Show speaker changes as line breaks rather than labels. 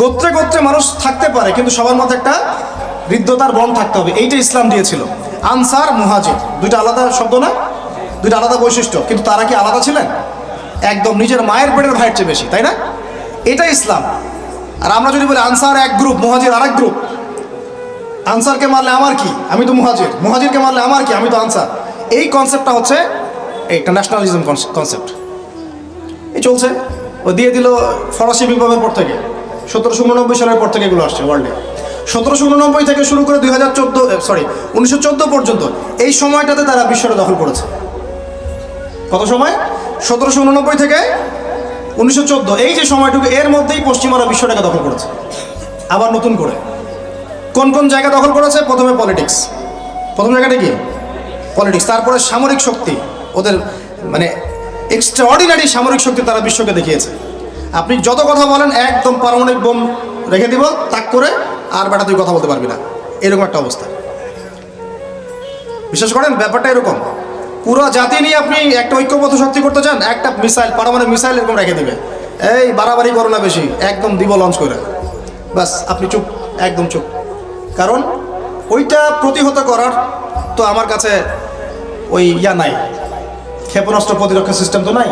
গোত্রে গোত্রে মানুষ থাকতে পারে, কিন্তু সবার মধ্যে একটা হৃদ্যতার বন থাকতে হবে এইটা ইসলাম দিয়েছিল। আনসার, মুহাজির, দুইটা আলাদা শব্দ না? দুইটা আলাদা বৈশিষ্ট্য, কিন্তু তারা কি আলাদা ছিলেন? একদম নিজের মায়ের পেটের ভাইয়ের চেয়ে বেশি, তাই না? এটা ইসলাম। আর আমরা যদি বলি আনসার এক গ্রুপ, মুহাজির আরেক গ্রুপ, আনসারকে মারলে আমার কি? আমি তো মুহাজির। মুহাজিরকে মারলে আমার কি? আমি তো আনসার। এই কনসেপ্টটা হচ্ছে একটা ন্যাশনালিজম কনসেপ্ট এই চলছে। ও দিয়ে দিল ফরাসি বিপ্লবের পর থেকে। সতেরোশো উননব্বই সালের পর থেকে এগুলো আসছে ওয়ার্ল্ডে সতেরোশো উননব্বই থেকে শুরু করে দুই হাজার চোদ্দ সরি উনিশশো চোদ্দ পর্যন্ত এই সময়টাতে তারা বিশ্বটা দখল করেছে। কত সময়? সতেরোশো উননব্বই থেকে উনিশশো চোদ্দ। এই যে সময়টুকু, এর মধ্যেই পশ্চিমারা বিশ্বটাকে দখল করেছে। আবার নতুন করে। কোন কোন জায়গা দখল করেছে? প্রথমে পলিটিক্স প্রথম জায়গাটা কি? পলিটিক্স তারপরে সামরিক শক্তি। ওদের মানে এক্সট্রা অর্ডিনারি সামরিক শক্তি তারা বিশ্বকে দেখিয়েছে। আপনি যত কথা বলেন, একদম পারমাণবিক বোম রেখে দিব, তাক করে আর বেটা তুই কথা বলতে পারবি না। এরকম একটা অবস্থা। বিশ্বাস করেন, ব্যাপারটা এরকম। পুরো জাতি নিয়ে আপনি একটা ঐক্যবদ্ধ শক্তি করতে চান, একটা মিসাইল, পারমাণবিক মিসাইল এরকম রেখে দিবে। এই, বাড়াবাড়ি করো না বেশি, একদম দিব লঞ্চ করে। বাস আপনি চুপ, একদম চুপ। কারণ ওইটা প্রতিহত করার তো আমার কাছে ওই ইয়া নাই। ক্ষেপণাস্ত্র প্রতিরক্ষা সিস্টেম তো নাই।